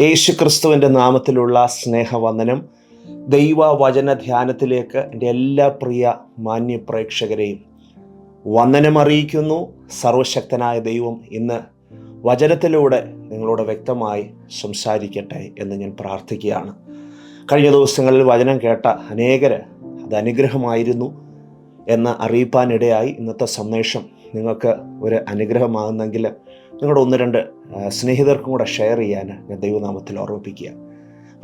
യേശു ക്രിസ്തുവിന്റെ നാമത്തിലുള്ള സ്നേഹവന്ദനം. ദൈവ വചന ധ്യാനത്തിലേക്ക് എന്റെ എല്ലാ പ്രിയ മാന്യ വന്ദനം അറിയിക്കുന്നു. സർവശക്തനായ ദൈവം ഇന്ന് വചനത്തിലൂടെ നിങ്ങളോട് വ്യക്തമായി സംസാരിക്കട്ടെ എന്ന് ഞാൻ പ്രാർത്ഥിക്കുകയാണ്. കഴിഞ്ഞ ദിവസങ്ങളിൽ വചനം കേട്ട അനേകര് അത് അനുഗ്രഹമായിരുന്നു എന്ന് അറിയിപ്പാനിടയായി ഇന്നത്തെ സന്ദേശം നിങ്ങൾക്ക് ഒരു അനുഗ്രഹമാകുന്നെങ്കിൽ നിങ്ങളുടെ ഒന്ന് രണ്ട് സ്നേഹിതർക്കും കൂടെ ഷെയർ ചെയ്യാൻ ഞാൻ ദൈവനാമത്തിൽ ഓർമ്മിപ്പിക്കുക.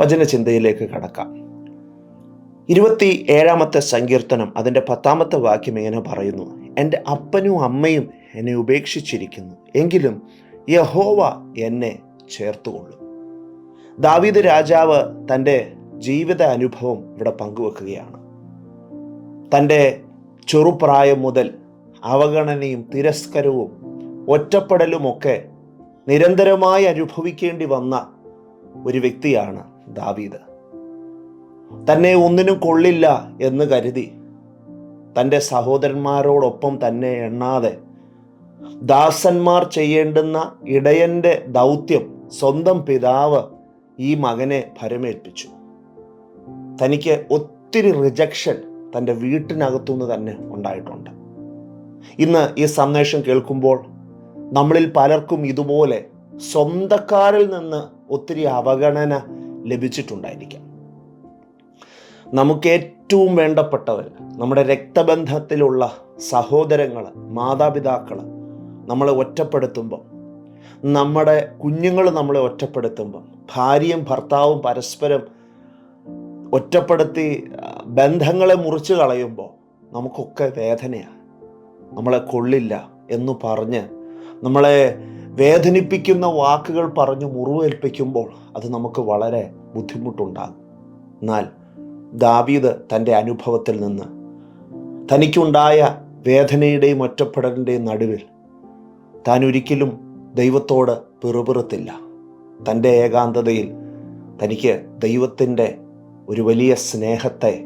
വചന ചിന്തയിലേക്ക് കടക്കാം. ഇരുപത്തി ഏഴാമത്തെ സങ്കീർത്തനം അതിന്റെ പത്താമത്തെ വാക്യം ഇങ്ങനെ പറയുന്നു. എന്റെ അപ്പനും അമ്മയും എന്നെ ഉപേക്ഷിച്ചിരിക്കുന്നു. എങ്കിലും യഹോവ എന്നെ ചേർത്തുകൊള്ളും. ദാവീദ് രാജാവ് തന്റെ ജീവിത അനുഭവം ഇവിടെ പങ്കുവെക്കുകയാണ്. തന്റെ ചെറുപ്രായം മുതൽ അവഗണനയും തിരസ്കരവും ഒറ്റപ്പെടലുമൊക്കെ നിരന്തരമായി അനുഭവിക്കേണ്ടി വന്ന ഒരു വ്യക്തിയാണ് ദാവീദ്. തന്നെ ഒന്നിനും കൊള്ളില്ല എന്ന് കരുതി തന്റെ സഹോദരന്മാരോടൊപ്പം തന്നെ എണ്ണാതെ ദാസന്മാർ ചെയ്യേണ്ടുന്ന ഇടയന്റെ ദൗത്യം സ്വന്തം പിതാവ് ഈ മകനെ ഭരമേൽപ്പിച്ചു. തനിക്ക് ഒത്തിരി റിജക്ഷൻ തന്റെ വീട്ടിനകത്തുനിന്ന് തന്നെ ഉണ്ടായിട്ടുണ്ട്. ഇന്ന് ഈ സന്ദേശം കേൾക്കുമ്പോൾ നമ്മളിൽ പലർക്കും ഇതുപോലെ സ്വന്തക്കാരിൽ നിന്ന് ഒത്തിരി അവഗണന ലഭിച്ചിട്ടുണ്ടായിരിക്കാം. നമുക്ക് ഏറ്റവും വേണ്ടപ്പെട്ടവർ നമ്മുടെ രക്തബന്ധത്തിലുള്ള സഹോദരങ്ങൾ മാതാപിതാക്കൾ നമ്മളെ ഒറ്റപ്പെടുത്തുമ്പം നമ്മുടെ കുഞ്ഞുങ്ങൾ നമ്മളെ ഒറ്റപ്പെടുത്തുമ്പം ഭാര്യയും ഭർത്താവും പരസ്പരം ഒറ്റപ്പെടുത്തി ബന്ധങ്ങളെ മുറിച്ച് കളയുമ്പോൾ നമുക്കൊക്കെ വേദനയാണ്. നമ്മളെ കൊള്ളില്ല എന്ന് പറഞ്ഞ് നമ്മളെ വേദനിപ്പിക്കുന്ന വാക്കുകൾ പറഞ്ഞ് മുറിവേൽപ്പിക്കുമ്പോൾ അത് നമുക്ക് വളരെ ബുദ്ധിമുട്ടുണ്ടാകും. എന്നാൽ ദാവീദ് തന്റെ അനുഭവത്തിൽ നിന്ന് തനിക്കുണ്ടായ വേദനയുടെയും ഒറ്റപ്പെടലിന്റെയും നടുവിൽ താൻ ഒരിക്കലും ദൈവത്തോട് പിറുപിറുത്തില്ല. തന്റെ ഏകാന്തതയിൽ തനിക്ക് ദൈവത്തിന്റെ ഒരു വലിയ സ്നേഹത്തെ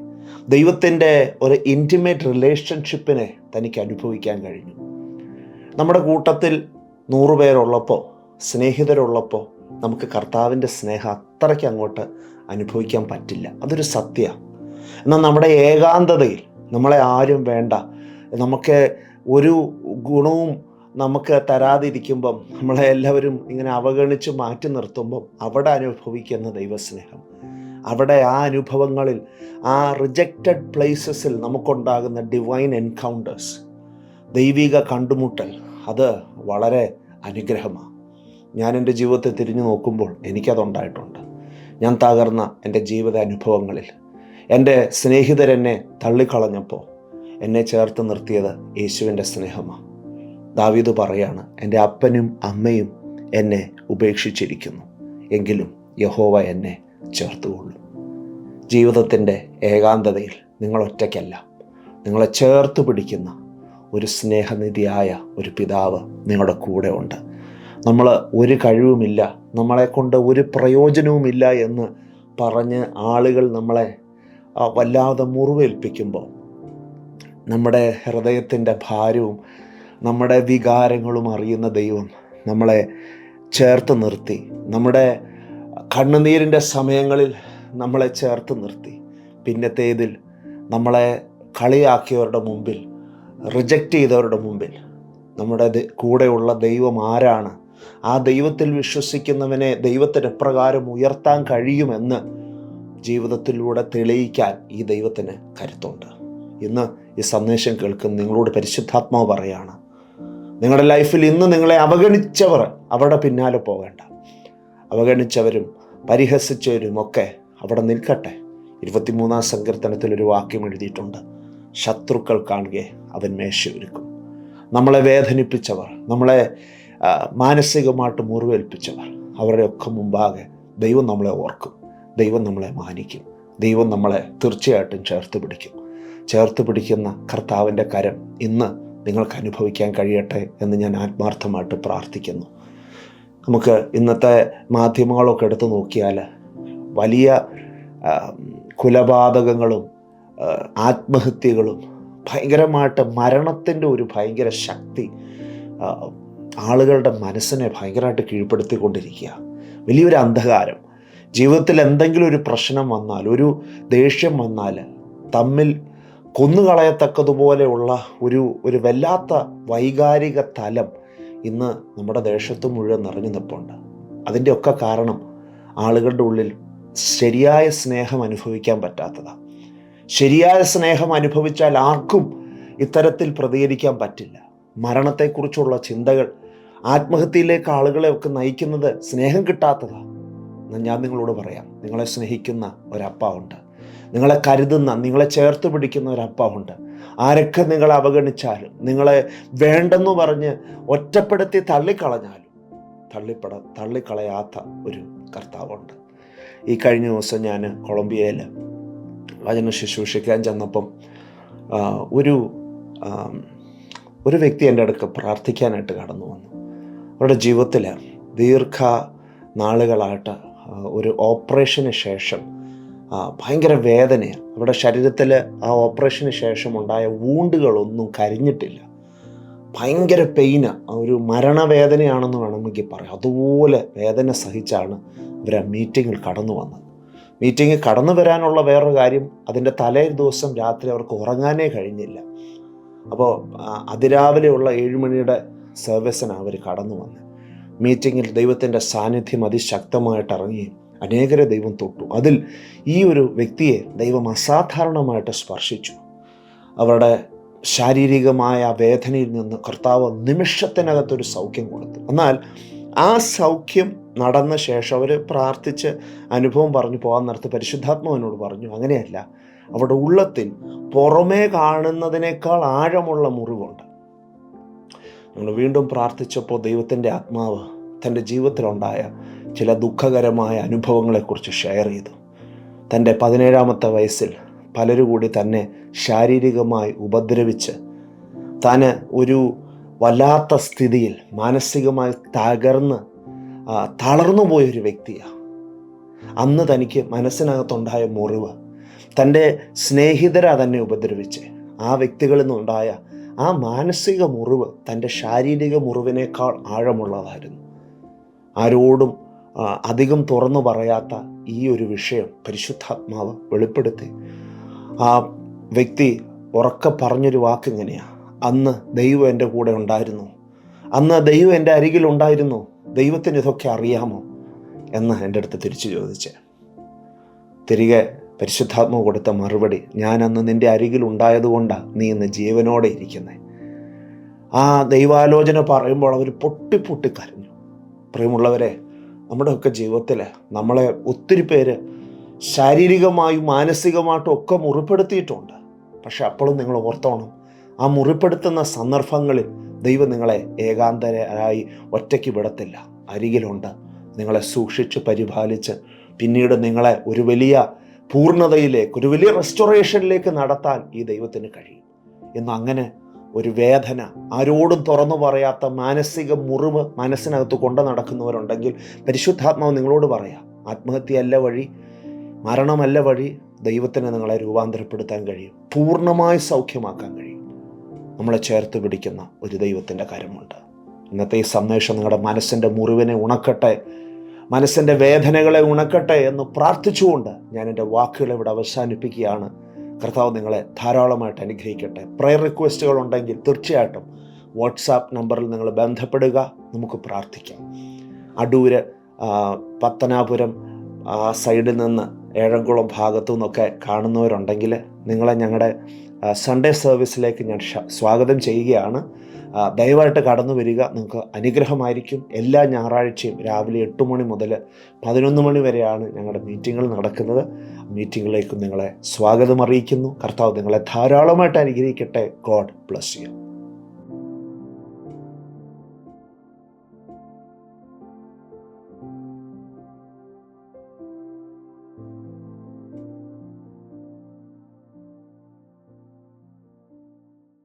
ദൈവത്തിന്റെ ഒരു ഇന്റിമേറ്റ് റിലേഷൻഷിപ്പിനെ തനിക്ക് അനുഭവിക്കാൻ കഴിഞ്ഞു. നമ്മുടെ കൂട്ടത്തിൽ നൂറ് പേരുള്ളപ്പോൾ സ്നേഹിതരുള്ളപ്പോൾ നമുക്ക് കർത്താവിന്റെ സ്നേഹം അത്രയ്ക്ക് അങ്ങോട്ട് അനുഭവിക്കാൻ പറ്റില്ല. അതൊരു സത്യമാണ് എന്നാൽ നമ്മുടെ ഏകാന്തതയിൽ നമ്മളെ ആരും വേണ്ട. നമുക്ക് ഒരു ഗുണവും നമുക്ക് തരാതിരിക്കുമ്പം നമ്മളെ എല്ലാവരും ഇങ്ങനെ അവഗണിച്ച് മാറ്റി നിർത്തുമ്പം അവിടെ അനുഭവിക്കുന്ന ദൈവസ്നേഹം. അവിടെ ആ അനുഭവങ്ങളിൽ ആ റിജക്റ്റഡ് പ്ലേസസിൽ നമുക്കുണ്ടാകുന്ന ഡിവൈൻ എൻകൗണ്ടേഴ്സ് ദൈവിക കണ്ടുമുട്ടൽ. അത് വളരെ അനുഗ്രഹമാണ്. ഞാൻ എന്റെ ജീവിതത്തെ തിരിഞ്ഞു നോക്കുമ്പോൾ എനിക്കതുണ്ടായിട്ടുണ്ട്. ഞാൻ തകർന്ന എന്റെ ജീവിത അനുഭവങ്ങളിൽ. എന്റെ സ്നേഹിതരെന്നെ തള്ളിക്കളഞ്ഞപ്പോൾ എന്നെ ചേർത്ത് നിർത്തിയത് യേശുവിന്റെ സ്നേഹമാണ്. ദാവീദ് പറയാണ് എന്റെ അപ്പനും അമ്മയും എന്നെ ഉപേക്ഷിച്ചിരിക്കുന്നു. എങ്കിലും യഹോവ എന്നെ ചേർത്തുകൊള്ളും. ജീവിതത്തിന്റെ ഏകാന്തതയിൽ നിങ്ങൾ ഒറ്റയ്ക്കല്ല. നിങ്ങളെ ചേർത്ത് പിടിക്കുന്ന ഒരു സ്നേഹനിധിയായ ഒരു പിതാവ് നിങ്ങളുടെ കൂടെ ഉണ്ട്. നമ്മൾ ഒരു കഴിവുമില്ല നമ്മളെക്കൊണ്ട് ഒരു പ്രയോജനവുമില്ല എന്ന് പറഞ്ഞ് ആളുകൾ നമ്മളെ വല്ലാതെ മുറിവേൽപ്പിക്കുമ്പോൾ നമ്മുടെ ഹൃദയത്തിന്റെ ഭാരവും നമ്മുടെ വികാരങ്ങളും അറിയുന്ന ദൈവം നമ്മളെ ചേർത്ത് നിർത്തി. നമ്മുടെ കണ്ണുനീരിന്റെ സമയങ്ങളിൽ നമ്മളെ ചേർത്ത് നിർത്തി. പിന്നത്തേതിൽ നമ്മളെ കളിയാക്കിയവരുടെ മുമ്പിൽ റിജക്റ്റ് ചെയ്തവരുടെ മുമ്പിൽ. നമ്മുടെ കൂടെയുള്ള ദൈവം ആരാണ്? ആ ദൈവത്തിൽ വിശ്വസിക്കുന്നവനെ ദൈവത്തിന് എപ്രകാരം ഉയർത്താൻ കഴിയുമെന്ന് ജീവിതത്തിലൂടെ തെളിയിക്കാൻ ഈ ദൈവത്തിന് കരുത്തുണ്ട്. ഇന്ന് ഈ സന്ദേശം കേൾക്കുന്ന നിങ്ങളോട് പരിശുദ്ധാത്മാവ് പറയാണ് നിങ്ങളുടെ ലൈഫിൽ ഇന്ന് നിങ്ങളെ അവഗണിച്ചവർ അവരുടെ പിന്നാലെ പോകേണ്ട. അവഗണിച്ചവരും പരിഹസിച്ചവരും ഒക്കെ അവിടെ നിൽക്കട്ടെ. ഇരുപത്തിമൂന്നാം സങ്കീർത്തനത്തിൽ ഒരു വാക്യം എഴുതിയിട്ടുണ്ട്. ശത്രുക്കൾ കാണുകെ അവൻ മേശ ഒരുക്കും നമ്മളെ വേദനിപ്പിച്ചവർ നമ്മളെ മാനസികമായിട്ട് മുറിവേൽപ്പിച്ചവർ അവരുടെ ഒക്കെ മുമ്പാകെ ദൈവം നമ്മളെ ഓർക്കും ദൈവം നമ്മളെ മാനിക്കും ദൈവം നമ്മളെ തീർച്ചയായിട്ടും ചേർത്ത് പിടിക്കും. ചേർത്ത് പിടിക്കുന്ന കർത്താവിന്റെ കരം ഇന്ന് നിങ്ങൾക്ക് അനുഭവിക്കാൻ കഴിയട്ടെ എന്ന് ഞാൻ ആത്മാർത്ഥമായിട്ട് പ്രാർത്ഥിക്കുന്നു. നമുക്ക് ഇന്നത്തെ മാധ്യമങ്ങളൊക്കെ എടുത്തു നോക്കിയാൽ വലിയ കൊലപാതകങ്ങളും ആത്മഹത്യകളും ഭയങ്കരമായിട്ട് മരണത്തിന്റെ ഒരു ഭയങ്കര ശക്തി ആളുകളുടെ മനസ്സിനെ ഭയങ്കരമായിട്ട് കീഴ്പ്പെടുത്തിക്കൊണ്ടിരിക്കുക. വലിയൊരു അന്ധകാരം. ജീവിതത്തിൽ എന്തെങ്കിലും ഒരു പ്രശ്നം വന്നാൽ ഒരു ദേഷ്യം വന്നാൽ തമ്മിൽ കൊന്നുകളയത്തക്കതുപോലെയുള്ള ഒരു ഒരു വല്ലാത്ത വൈകാരിക തലം ഇന്ന് നമ്മുടെ ദേശത്ത് മുഴുവൻ നിറഞ്ഞു നിൽപ്പുണ്ട് അതിന്റെയൊക്കെ കാരണം ആളുകളുടെ ഉള്ളിൽ ശരിയായ സ്നേഹം അനുഭവിക്കാൻ പറ്റാത്തതാണ്. ശരിയായ സ്നേഹം അനുഭവിച്ചാൽ ആർക്കും ഇത്തരത്തിൽ പ്രതികരിക്കാൻ പറ്റില്ല. മരണത്തെക്കുറിച്ചുള്ള ചിന്തകൾ ആത്മഹത്യയിലേക്ക് ആളുകളെയൊക്കെ നയിക്കുന്നത് സ്നേഹം കിട്ടാത്തതാണ് ഞാൻ നിങ്ങളോട് പറയാം. നിങ്ങളെ സ്നേഹിക്കുന്ന ഒരപ്പ ഉണ്ട് നിങ്ങളെ കരുതുന്ന നിങ്ങളെ ചേർത്ത് പിടിക്കുന്ന ഒരപ്പ ഉണ്ട് ആരൊക്കെ നിങ്ങളെ അവഗണിച്ചാലും നിങ്ങളെ വേണ്ടെന്ന് പറഞ്ഞ് ഒറ്റപ്പെടുത്തി തള്ളിക്കളഞ്ഞാലും തള്ളിപ്പട തള്ളിക്കളയാത്ത ഒരു കർത്താവുണ്ട്. ഈ കഴിഞ്ഞ ദിവസം ഞാൻ കൊളംബിയയിൽ വചന ശുശ്രൂഷിക്കാൻ ചെന്നപ്പം ഒരു ഒരു വ്യക്തി എന്റെ അടുക്ക് പ്രാർത്ഥിക്കാനായിട്ട് കടന്നു വന്നു. അവരുടെ ജീവിതത്തിൽ ദീർഘ നാളുകളായിട്ട് ഒരു ഓപ്പറേഷന് ശേഷം ഭയങ്കര വേദനയാണ്. അവരുടെ ശരീരത്തിൽ ആ ഓപ്പറേഷന് ശേഷം ഉണ്ടായ വൂണ്ടുകളൊന്നും കരിഞ്ഞിട്ടില്ല. ഭയങ്കര പെയിന് ഒരു മരണവേദനയാണെന്ന് വേണമെങ്കിൽ പറയാം. അതുപോലെ വേദന സഹിച്ചാണ് അവർ ആ മീറ്റിങ്ങിൽ കടന്നു വന്നത്. മീറ്റിങ്ങിൽ കടന്നു വരാനുള്ള വേറൊരു കാര്യം അതിന്റെ തലേ ദിവസം രാത്രി അവർക്ക് ഉറങ്ങാനേ കഴിഞ്ഞില്ല. അപ്പോൾ അതിരാവിലെയുള്ള ഏഴുമണിയുടെ സർവീസിനാണ് അവർ കടന്നു വന്നത്. മീറ്റിങ്ങിൽ ദൈവത്തിന്റെ സാന്നിധ്യം അതിശക്തമായിട്ട് ഇറങ്ങി അനേകരെ ദൈവം തൊട്ടു. അതിൽ ഈ ഒരു വ്യക്തിയെ ദൈവം അസാധാരണമായിട്ട് സ്പർശിച്ചു. അവരുടെ ശാരീരികമായ വേദനയിൽ നിന്ന് കർത്താവ് നിമിഷത്തിനകത്തൊരു സൗഖ്യം കൊടുത്തു. എന്നാൽ ആ സൗഖ്യം നടന്ന ശേഷം അവർ പ്രാർത്ഥിച്ച് അനുഭവം പറഞ്ഞു പോകാൻ നേരത്ത് പരിശുദ്ധാത്മാവിനോട് പറഞ്ഞു അങ്ങനെയല്ല. അവിടെ ഉള്ളത്തിൽ പുറമേ കാണുന്നതിനേക്കാൾ ആഴമുള്ള മുറിവുണ്ട്. നമ്മൾ വീണ്ടും പ്രാർത്ഥിച്ചപ്പോൾ ദൈവത്തിന്റെ ആത്മാവ് തന്റെ ജീവിതത്തിലുണ്ടായ ചില ദുഃഖകരമായ അനുഭവങ്ങളെക്കുറിച്ച് ഷെയർ ചെയ്തു. തന്റെ പതിനേഴാമത്തെ വയസ്സിൽ പലരും കൂടി തന്നെ ശാരീരികമായി ഉപദ്രവിച്ച് താൻ ഒരു വല്ലാത്ത സ്ഥിതിയിൽ മാനസികമായി തകർന്ന് തളർന്നു പോയൊരു വ്യക്തിയാണ് അന്ന് തനിക്ക് മനസ്സിനകത്തുണ്ടായ മുറിവ് തന്റെ സ്നേഹിതരാ തന്നെ ഉപദ്രവിച്ച് ആ വ്യക്തികളിൽ നിന്നുണ്ടായ ആ മാനസിക മുറിവ് തന്റെ ശാരീരിക മുറിവിനേക്കാൾ ആഴമുള്ളതായിരുന്നു. ആരോടും അധികം തുറന്നു പറയാത്ത ഈ ഒരു വിഷയം പരിശുദ്ധാത്മാവ് വെളിപ്പെടുത്തി. ആ വ്യക്തി ഉറക്കെ പറഞ്ഞൊരു വാക്ക് ഇങ്ങനെയാ. അന്ന് ദൈവം എന്റെ കൂടെ ഉണ്ടായിരുന്നു. അന്ന് ദൈവം എന്റെ അരികിൽ ഉണ്ടായിരുന്നു. ദൈവത്തിന് ഇതൊക്കെ അറിയാമോ? എന്ന് എന്റെ അടുത്ത് തിരിച്ചു ചോദിച്ച്. തിരികെ പരിശുദ്ധാത്മ കൊടുത്ത മറുപടി ഞാൻ അന്ന് നിന്റെ അരികിൽ ഉണ്ടായതുകൊണ്ടാണ് നീ ഇന്ന് ജീവനോടെ ഇരിക്കുന്നത് ആ ദൈവാലോചന പറയുമ്പോൾ അവർ പൊട്ടി പൊട്ടി കരഞ്ഞു. പ്രിയമുള്ളവരെ നമ്മുടെയൊക്കെ ജീവിതത്തിൽ നമ്മളെ ഒത്തിരി പേര് ശാരീരികമായും മാനസികമായിട്ടും ഒക്കെ മുറിപ്പെടുത്തിയിട്ടുണ്ട്. പക്ഷെ അപ്പോഴും നിങ്ങൾ ഓർത്തോണം ആ മുറിപ്പെടുത്തുന്ന സന്ദർഭങ്ങളിൽ ദൈവം നിങ്ങളെ ഏകാന്തരായി ഒറ്റയ്ക്ക് വിടത്തില്ല. അരികിലുണ്ട്. നിങ്ങളെ സൂക്ഷിച്ച് പരിപാലിച്ച് പിന്നീട് നിങ്ങളെ ഒരു വലിയ പൂർണതയിലേക്ക് ഒരു വലിയ റെസ്റ്റോറേഷനിലേക്ക് നടത്താൻ ഈ ദൈവത്തിന് കഴിയും. എന്ന് അങ്ങനെ ഒരു വേദന ആരോടും തുറന്നു പറയാത്ത മാനസിക മുറിവ് മനസ്സിനകത്ത് കൊണ്ടു നടക്കുന്നവരുണ്ടെങ്കിൽ പരിശുദ്ധാത്മാവ് നിങ്ങളോട് പറയാം ആത്മഹത്യയല്ല വഴി മരണമല്ല വഴി ദൈവത്തിന് നിങ്ങളെ രൂപാന്തരപ്പെടുത്താൻ കഴിയും പൂർണമായി സൗഖ്യമാക്കാൻ കഴിയും. നമ്മളെ ചേർത്ത് പിടിക്കുന്ന ഒരു ദൈവത്തിന്റെ കാര്യമുണ്ട്. ഇന്നത്തെ ഈ സന്ദേശം നിങ്ങളുടെ മനസ്സിന്റെ മുറിവിനെ ഉണക്കട്ടെ മനസ്സിന്റെ വേദനകളെ ഉണക്കട്ടെ എന്ന് പ്രാർത്ഥിച്ചുകൊണ്ട് ഞാൻ എന്റെ വാക്കുകൾ ഇവിടെ അവസാനിപ്പിക്കുകയാണ്. കർത്താവ് നിങ്ങളെ ധാരാളമായിട്ട് അനുഗ്രഹിക്കട്ടെ. പ്രയർ റിക്വസ്റ്റുകൾ ഉണ്ടെങ്കിൽ തീർച്ചയായിട്ടും വാട്സാപ്പ് നമ്പറിൽ നിങ്ങൾ ബന്ധപ്പെടുക നമുക്ക് പ്രാർത്ഥിക്കാം. അടൂര് പത്തനാപുരം സൈഡിൽ നിന്ന് ഏഴംകുളം ഭാഗത്തു നിന്നൊക്കെ കാണുന്നവരുണ്ടെങ്കിൽ നിങ്ങളെ ഞങ്ങളുടെ സൺഡേ സർവീസിലേക്ക് ഞാൻ സ്വാഗതം ചെയ്യുകയാണ്. ദയവായിട്ട് കടന്നു വരിക. നിങ്ങൾക്ക് അനുഗ്രഹമായിരിക്കും. എല്ലാ ഞായറാഴ്ചയും രാവിലെ എട്ട് മണി മുതൽ പതിനൊന്ന് മണി വരെയാണ് ഞങ്ങളുടെ മീറ്റിങ്ങുകൾ നടക്കുന്നത്. മീറ്റിങ്ങിലേക്കും നിങ്ങളെ സ്വാഗതം അറിയിക്കുന്നു. കർത്താവ് നിങ്ങളെ ധാരാളമായിട്ട് അനുഗ്രഹിക്കട്ടെ. God bless you